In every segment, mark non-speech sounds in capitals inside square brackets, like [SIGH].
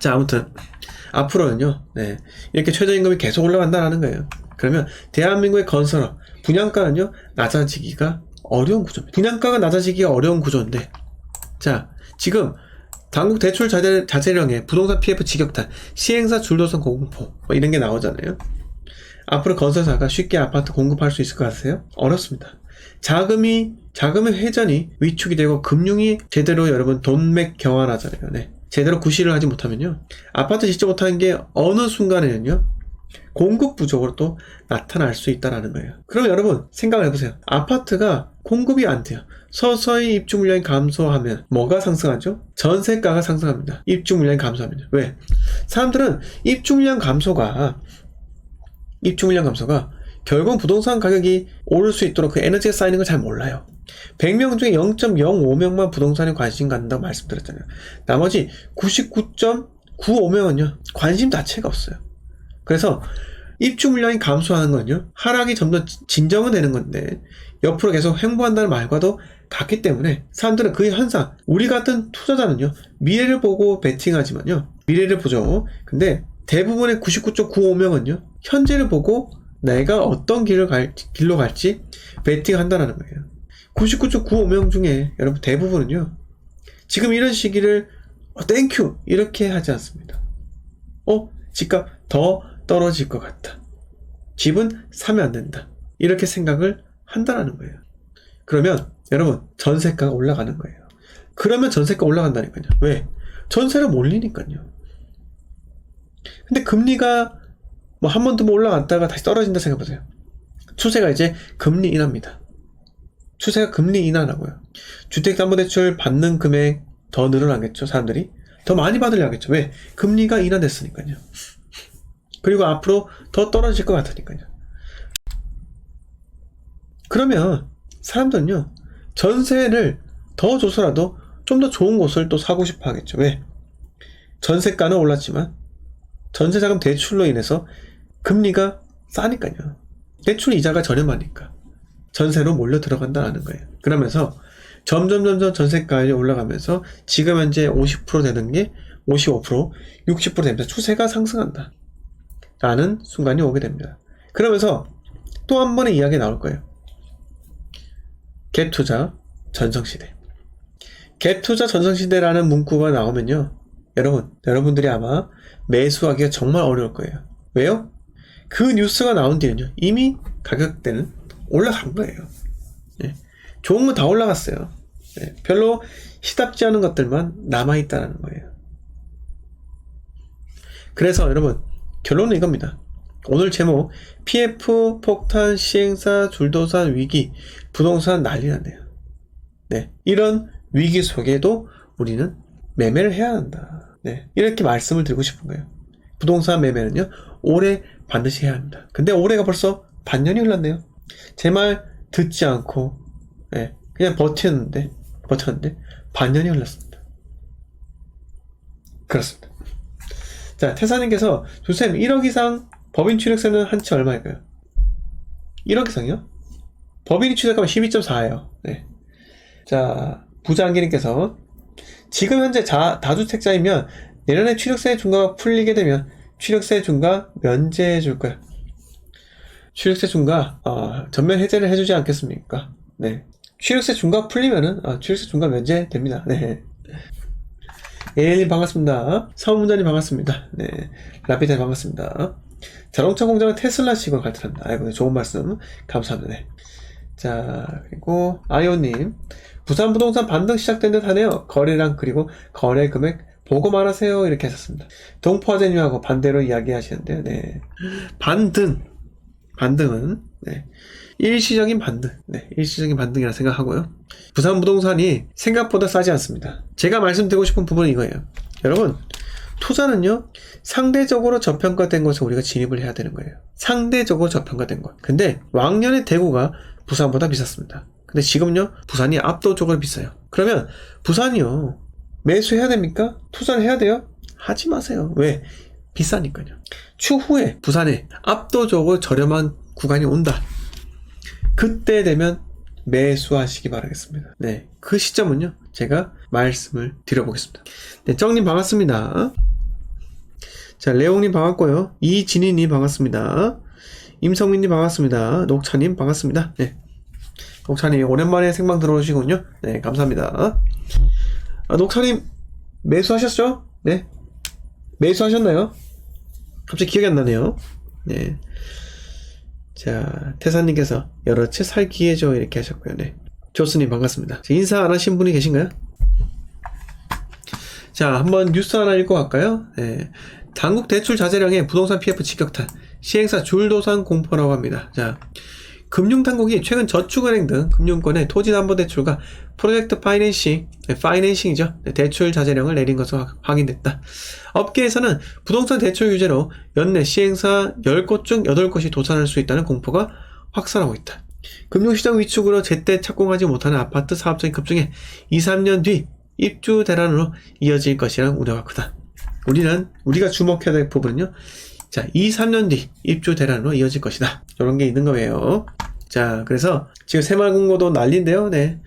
자, 아무튼 앞으로는요. 네. 이렇게 최저임금이 계속 올라간다라는 거예요. 그러면 대한민국의 건설업 분양가는요. 낮아지기가 어려운 구조입니다. 분양가가 낮아지기가 어려운 구조인데 자, 지금 당국 대출 자재, 자재령에 부동산 PF 직격탄, 시행사 줄도선 공포 뭐 이런 게 나오잖아요. 앞으로 건설사가 쉽게 아파트 공급할 수 있을 것 같으세요? 어렵습니다. 자금이 자금의 회전이 위축이 되고 금융이 제대로 여러분 돈맥 경환하잖아요. 네. 제대로 구실을 하지 못하면요. 아파트 짓지 못하는 게 어느 순간에는요. 공급 부족으로 또 나타날 수 있다라는 거예요. 그럼 여러분 생각을 해보세요. 아파트가 공급이 안 돼요. 서서히 입주 물량이 감소하면 뭐가 상승하죠? 전세가가 상승합니다. 입주 물량이 감소하면 왜? 사람들은 입주 물량 감소가 입주 물량 감소가 결국 부동산 가격이 오를 수 있도록 그 에너지가 쌓이는 걸 잘 몰라요. 100명 중에 0.05명만 부동산에 관심 갖는다고 말씀드렸잖아요. 나머지 99.95명은요, 관심 자체가 없어요. 그래서 입주 물량이 감소하는 건요, 하락이 좀더 진정은 되는 건데, 옆으로 계속 횡보한다는 말과도 같기 때문에 사람들은 그 현상, 우리 같은 투자자는요, 미래를 보고 베팅하지만요, 미래를 보죠. 근데 대부분의 99.95명은요, 현재를 보고 내가 어떤 길을 갈, 길로 갈지 베팅한다는 거예요. 99.95명 중에 여러분 대부분은요, 지금 이런 시기를 어, 땡큐 이렇게 하지 않습니다. 어, 집값 더 떨어질 것 같다. 집은 사면 안 된다. 이렇게 생각을 한다라는 거예요. 그러면 여러분 전세가가 올라가는 거예요. 그러면 전세가 올라간다니까요. 왜? 전세를 몰리니까요. 근데 금리가 뭐 한 번 더 올라갔다가 다시 떨어진다 생각해보세요. 추세가 이제 금리 인하입니다. 추세가 금리 인하라고요. 주택담보대출 받는 금액 더 늘어나겠죠, 사람들이. 더 많이 받으려겠죠. 왜? 금리가 인하됐으니까요. 그리고 앞으로 더 떨어질 것 같으니까요. 그러면 사람들은요, 전세를 더 줘서라도 좀 더 좋은 곳을 또 사고 싶어 하겠죠. 왜? 전세가는 올랐지만 전세자금 대출로 인해서 금리가 싸니까요. 대출 이자가 저렴하니까. 전세로 몰려 들어간다는 거예요. 그러면서 점점 점점 전세가율이 올라가면서 지금 현재 50% 되는 게 55%, 60% 됩니다. 추세가 상승한다. 라는 순간이 오게 됩니다. 그러면서 또 한 번의 이야기 나올 거예요. 갭 투자 전성시대. 갭 투자 전성시대라는 문구가 나오면요. 여러분, 여러분들이 아마 매수하기가 정말 어려울 거예요. 왜요? 그 뉴스가 나온 뒤에는요. 이미 가격대는 올라간 거예요. 예. 좋은 건다 올라갔어요. 예. 별로 시답지 않은 것들만 남아있다는 거예요. 그래서 여러분, 결론은 이겁니다. 오늘 제목, PF 폭탄 시행사 줄도산 위기, 부동산 난리 났네요. 네. 이런 위기 속에도 우리는 매매를 해야 한다. 네. 이렇게 말씀을 드리고 싶은 거예요. 부동산 매매는요, 올해 반드시 해야 합니다. 근데 올해가 벌써 반년이 흘렀네요. 제 말 듣지 않고, 예, 그냥 버텼는데, 버텼는데, 반년이 흘렀습니다. 그렇습니다. 자, 태사님께서, 조쌤, 1억 이상 법인 취득세는 한 채 얼마일까요? 1억 이상이요? 법인이 취득하면 12.4예요. 네. 자, 부장기님께서, 지금 현재 자, 다주택자이면 내년에 취득세 중과가 풀리게 되면 취득세 중과 면제해 줄 거야. 취득세 중과 어, 전면 해제를 해주지 않겠습니까? 네. 취득세 중과 풀리면은 어, 취득세 중과 면제됩니다. 네. 예일님 반갑습니다. 사무문자님 반갑습니다. 네. 라피타 반갑습니다. 자동차 공장은 테슬라식으로 갈등한다. 아이고, 네, 좋은 말씀 감사합니다. 네. 자, 그리고 아이오님 부산 부동산 반등 시작된 듯 하네요. 거래량 그리고 거래 금액 보고 말 하세요. 이렇게 하셨습니다. 동포화재님하고 반대로 이야기하시는데요. 네. 반등. 반등은, 네. 일시적인 반등. 네. 일시적인 반등이라 생각하고요. 부산 부동산이 생각보다 싸지 않습니다. 제가 말씀드리고 싶은 부분은 이거예요. 여러분, 투자는요, 상대적으로 저평가된 곳에 우리가 진입을 해야 되는 거예요. 상대적으로 저평가된 곳. 근데 왕년의 대구가 부산보다 비쌌습니다. 근데 지금요, 부산이 압도적으로 비싸요. 그러면 부산이요, 매수해야 됩니까? 투자를 해야 돼요? 하지 마세요. 왜? 비싸니까요. 추후에 부산에 압도적으로 저렴한 구간이 온다. 그때 되면 매수하시기 바라겠습니다. 네. 그 시점은요, 제가 말씀을 드려보겠습니다. 네, 정님 반갑습니다. 자, 레옹님 반갑고요. 이진희님 반갑습니다. 임성민님 반갑습니다. 녹차님 반갑습니다. 네. 녹차님 오랜만에 생방 들어오시군요. 네, 감사합니다. 아, 녹차님 매수하셨죠? 네. 매수하셨나요? 갑자기 기억이 안 나네요. 네. 자, 태사님께서 여러 채 살 기회죠. 이렇게 하셨고요. 네. 조스님 반갑습니다. 자, 인사 안 하신 분이 계신가요? 자, 한번 뉴스 하나 읽고 갈까요? 네. 당국 대출 자제량의 부동산 PF 직격탄, 시행사 줄도산 공포라고 합니다. 자, 금융당국이 최근 저축은행 등 금융권의 토지담보대출과 프로젝트 파이낸싱, 네, 파이낸싱이죠. 네, 대출 자제령을 내린 것으로 확- 확인됐다. 업계에서는 부동산 대출 규제로 연내 시행사 10곳 중 8곳이 도산할 수 있다는 공포가 확산하고 있다. 금융시장 위축으로 제때 착공하지 못하는 아파트 사업장이 급증해 2, 3년 뒤 입주 대란으로 이어질 것이란 우려가 크다. 우리는 우리가 주목해야 될 부분은요. 자, 2, 3년 뒤 입주 대란으로 이어질 것이다. 이런 게 있는 거예요. 자, 그래서 지금 새마을금고도 난리인데요. 네.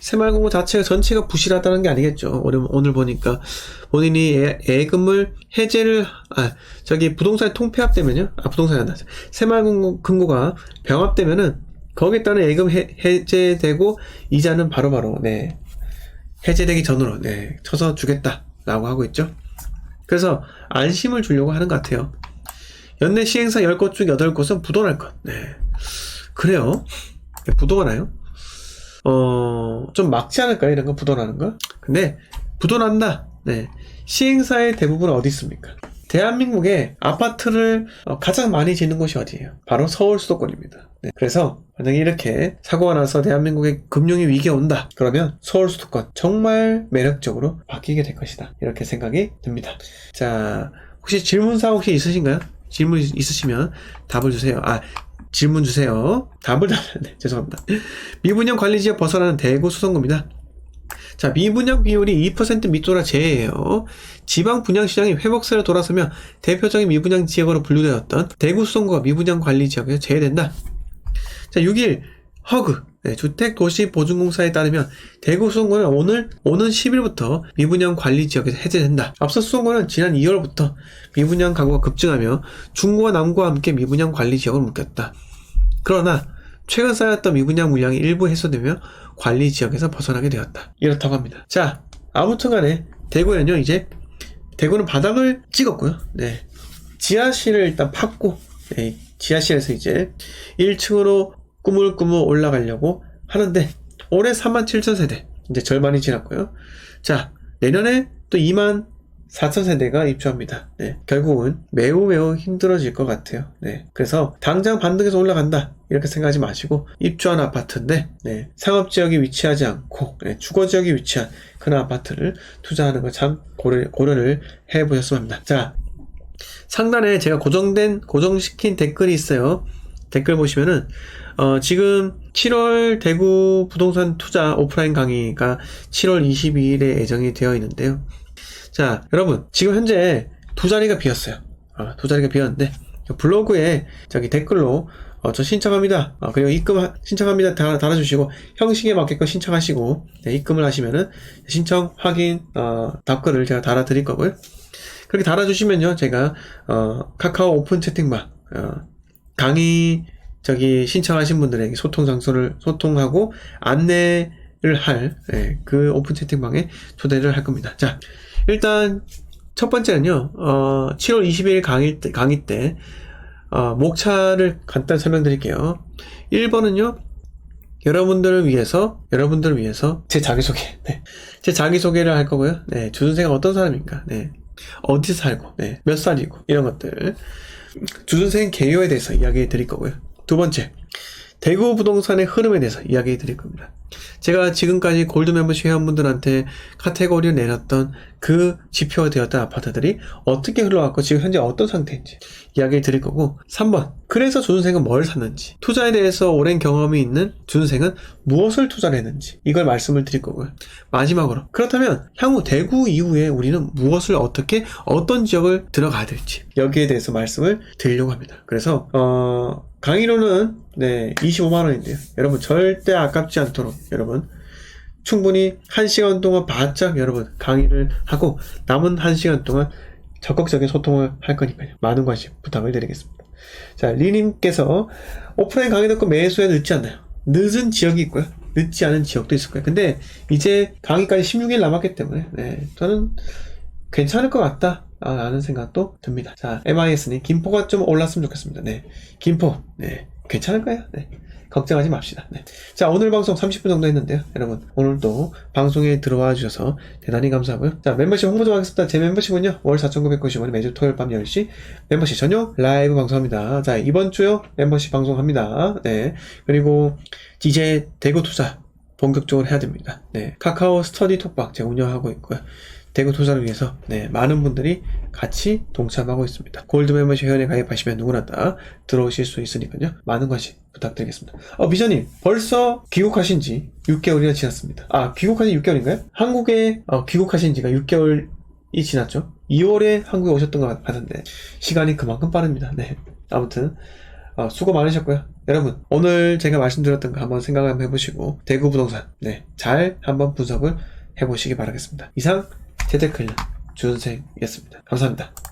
새마을금고 자체가 전체가 부실하다는 게 아니겠죠. 오늘, 오늘 보니까 본인이 예, 예금을 해제를 아 저기 부동산 통폐합되면요. 아 부동산이 안 나죠. 새마을금고가 병합되면은 거기에 따른 예금 해, 해제되고 이자는 바로 바로 네 해제되기 전으로 네 쳐서 주겠다라고 하고 있죠. 그래서 안심을 주려고 하는 것 같아요. 연내 시행사 10곳 중 8곳은 부도날 것. 네. 그래요. 네, 부도가 나요? 어, 좀 막지 않을까요? 이런 거 부도나는 거? 근데, 부도난다. 네. 시행사의 대부분은 어디 있습니까? 대한민국에 아파트를 어, 가장 많이 짓는 곳이 어디예요? 바로 서울 수도권입니다. 네. 그래서 만약에 이렇게 사고가 나서 대한민국의 금융이 위기에 온다. 그러면 서울 수도권 정말 매력적으로 바뀌게 될 것이다. 이렇게 생각이 듭니다. 자, 혹시 질문사항 혹시 있으신가요? 질문 있- 있으시면 답을 주세요. 아, 질문 주세요. 답을 달라네. [LAUGHS] 죄송합니다. 미분양 관리 지역 벗어나는 대구 수성구입니다. 자, 미분양 비율이 2% 밑돌아 제외예요. 지방 분양 시장이 회복세로 돌아서며 대표적인 미분양 지역으로 분류되었던 대구 수성구가 미분양 관리 지역에서 제외된다. 자, 6일 허그 네, 주택도시보증공사에 따르면 대구 수성구는 오늘 오는 10일부터 미분양 관리 지역에서 해제된다. 앞서 수성구는 지난 2월부터 미분양 가구가 급증하며 중구와 남구와 함께 미분양 관리 지역을 묶였다. 그러나 최근 쌓였던 미분양 물량이 일부 해소되며 관리 지역에서 벗어나게 되었다. 이렇다고 합니다. 자, 아무튼 간에 대구는요, 이제 대구는 바닥을 찍었고요. 네. 지하실을 일단 팠고, 네, 지하실에서 이제 1층으로 꾸물꾸물 올라가려고 하는데, 올해 3만 7천 세대, 이제 절반이 지났고요. 자, 내년에 또 2만 4천 세대가 입주합니다. 네, 결국은 매우 매우 힘들어질 것 같아요. 네, 그래서 당장 반등해서 올라간다 이렇게 생각하지 마시고 입주한 아파트인데 네, 상업 지역이 위치하지 않고 네, 주거 지역이 위치한 그런 아파트를 투자하는 걸 참 고려, 고려를 해보셨으면 합니다. 자, 상단에 제가 고정된 고정시킨 댓글이 있어요. 댓글 보시면은 어, 지금 7월 대구 부동산 투자 오프라인 강의가 7월 22일에 예정이 되어 있는데요. 자, 여러분, 지금 현재 두 자리가 비었어요. 아, 두 자리가 비었는데, 블로그에 저기 댓글로, 어, 저 신청합니다. 어, 그리고 입금 하- 신청합니다. 다, 달 아주시고, 형식에 맞게끔 신청하시고, 네, 입금을 하시면은, 신청, 확인, 어, 답글을 제가 달아드릴 거고요. 그렇게 달아주시면요, 제가, 어, 카카오 오픈 채팅방, 어, 강의, 저기, 신청하신 분들에게 소통 장소를 소통하고, 안내를 할, 예, 그 오픈 채팅방에 초대를 할 겁니다. 자, 일단 첫 번째는요. 어, 7월 20일 강의 때, 강의 때 어, 목차를 간단히 설명드릴게요. 1번은요. 여러분들을 위해서 여러분들을 위해서 제 자기소개. 네. 제 자기소개를 할 거고요. 네. 주준생은 어떤 사람인가? 네. 어디서 살고, 네. 몇 살이고 이런 것들. 주준생 개요에 대해서 이야기 드릴 거고요. 두 번째. 대구 부동산의 흐름에 대해서 이야기 드릴 겁니다. 제가 지금까지 골드 멤버십 회원분들한테 카테고리를 내렸던 그 지표가 되었던 아파트들이 어떻게 흘러갔고 지금 현재 어떤 상태인지 이야기를 드릴 거고 3번. 그래서 준생은 뭘 샀는지 투자에 대해서 오랜 경험이 있는 준생은 무엇을 투자를 했는지 이걸 말씀을 드릴 거고요. 마지막으로 그렇다면 향후 대구 이후에 우리는 무엇을 어떻게 어떤 지역을 들어가야 될지 여기에 대해서 말씀을 드리려고 합니다. 그래서 어 강의료는 네 25만원인데요 여러분 절대 아깝지 않도록 여러분 충분히 1시간 동안 바짝 여러분 강의를 하고 남은 1시간 동안 적극적인 소통을 할 거니까요. 많은 관심 부탁을 드리겠습니다. 자, 리님께서 오프라인 강의 듣고 매수에 늦지 않나요? 늦은 지역이 있고요. 늦지 않은 지역도 있을 거예요. 근데 이제 강의까지 16일 남았기 때문에 네, 저는 괜찮을 것 같다. 라는 생각도 듭니다. 자, MIS님, 김포가 좀 올랐으면 좋겠습니다. 네. 김포, 네. 괜찮을 거예요. 네. 걱정하지 맙시다. 네. 자, 오늘 방송 30분 정도 했는데요. 여러분, 오늘도 방송에 들어와 주셔서 대단히 감사하고요. 자, 멤버십 홍보 좀 하겠습니다. 제 멤버십은요, 월 4,990원 매주 토요일 밤 10시 멤버십 전용 라이브 방송합니다. 자, 이번 주요 멤버십 방송합니다. 네. 그리고 이제 대구 투자 본격적으로 해야 됩니다. 네. 카카오 스터디 톡박 제가 운영하고 있고요. 대구 투자를 위해서 네, 많은 분들이 같이 동참하고 있습니다. 골드 멤버십 회원에 가입하시면 누구나 다 들어오실 수 있으니까요. 많은 관심 부탁드리겠습니다. 어, 비전님, 벌써 귀국하신 지 6개월이나 지났습니다. 아, 귀국하신 6개월인가요? 한국에 어, 귀국하신 지가 6개월 이 지났죠? 2월에 한국에 오셨던 것 같은데, 시간이 그만큼 빠릅니다. 네. 아무튼, 어, 수고 많으셨고요. 여러분, 오늘 제가 말씀드렸던 거 한번 생각 한번 해보시고, 대구 부동산, 네, 잘 한번 분석을 해보시기 바라겠습니다. 이상, 재테클 주선생이었습니다. 감사합니다.